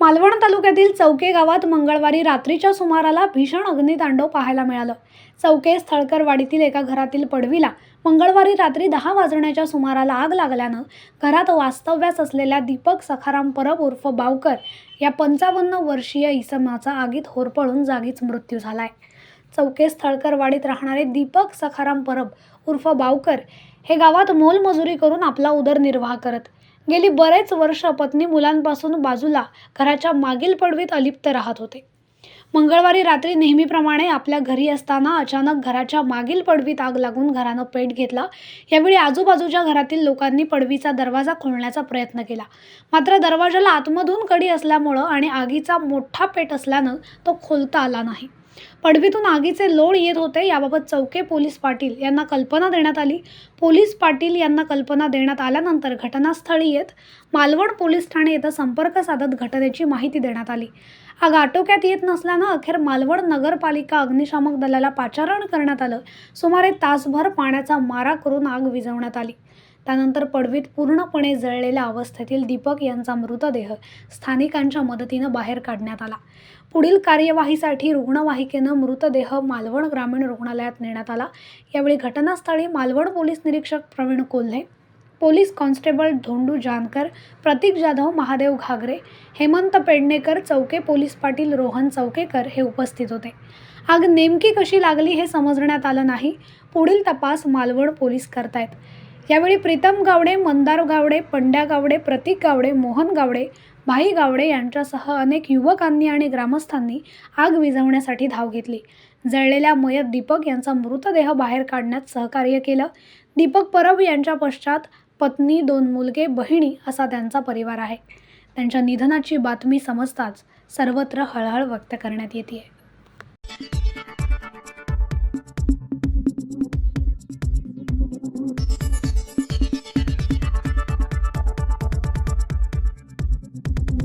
मालवण तालुक्यातील चौके गावात मंगळवारी रात्रीच्या सुमाराला भीषण अग्नितांडव पाहायला मिळालं. चौके स्थळकरवाडीतील एका घरातील पडवीला मंगळवारी रात्री दहा वाजण्याच्या सुमाराला आग लागल्यानं घरात वास्तव्यास असलेल्या दीपक सखाराम परब उर्फ बावकर या पंचावन्न वर्षीय इसमाचा आगीत होरपळून जागीच मृत्यू झालाय. चौकेस स्थळकरवाडीत राहणारे दीपक सखाराम परब उर्फ बावकर हे गावात मोलमजुरी करून आपला उदरनिर्वाह करत. गेली बरेच वर्ष पत्नी मुलांपासून बाजूला घराच्या मागील पडवीत अलिप्त राहत होते. मंगळवारी रात्री नेहमीप्रमाणे आपल्या घरी असताना अचानक घराच्या मागील पडवीत आग लागून घरानं पेट घेतला. यावेळी आजूबाजूच्या घरातील लोकांनी पडवीचा दरवाजा खोलण्याचा प्रयत्न केला. मात्र दरवाजाला आतमधून कडी असल्यामुळं आणि आगीचा मोठा पेट असल्यानं तो खोलता आला नाही. पडवीतून आगीचे लोळ येत होते याबाबत चौके पोलीस पाटील यांना कल्पना देण्यात आली. पोलीस पाटील यांना कल्पना देण्यात आल्यानंतर घटनास्थळी येत मालवण पोलीस ठाणे येथे संपर्क साधत घटनेची माहिती देण्यात आली. आग आटोक्यात येत नसल्यानं अखेर मालवण नगरपालिका अग्निशामक दलाला पाचारण करण्यात आलं. सुमारे तासभर पाण्याचा मारा करून आग विझवण्यात आली. त्यानंतर पडवीत पूर्णपणे जळलेल्या अवस्थेतील दीपक यांचा मृतदेह स्थानिकांच्या मदतीनं बाहेर काढण्यात आला. पुढील कार्यवाहीसाठी रुग्णवाहिकेनं मृतदेह मालवण ग्रामीण रुग्णालयात नेण्यात आला. यावेळी घटनास्थळी मालवण पोलीस निरीक्षक Pravin Kolhe police constable Dhondu Jankar Pratik Jadhav Mahadev Ghagare Hemant Pednekar Chouke police Patil Rohan Chaukekar हे उपस्थित होते. आग नेमकी कशी लागली हे समजण्यात आलं नाही. पुढील तपास मालवण पोलीस करतायत. यावेळी प्रीतम गावडे मंदार गावडे पंड्या गावडे प्रतीक गावडे मोहन गावडे भाई गावडे यांच्यासह अनेक युवकांनी आणि ग्रामस्थांनी आग विझवण्यासाठी धाव घेतली. जळलेल्या मयत दीपक यांचा मृतदेह बाहेर काढण्यात सहकार्य केलं. दीपक परब यांच्या पश्चात पत्नी दोन मुलगे बहिणी असा त्यांचा परिवार आहे. त्यांच्या निधनाची बातमी समजताच सर्वत्र हळहळ व्यक्त करण्यात येते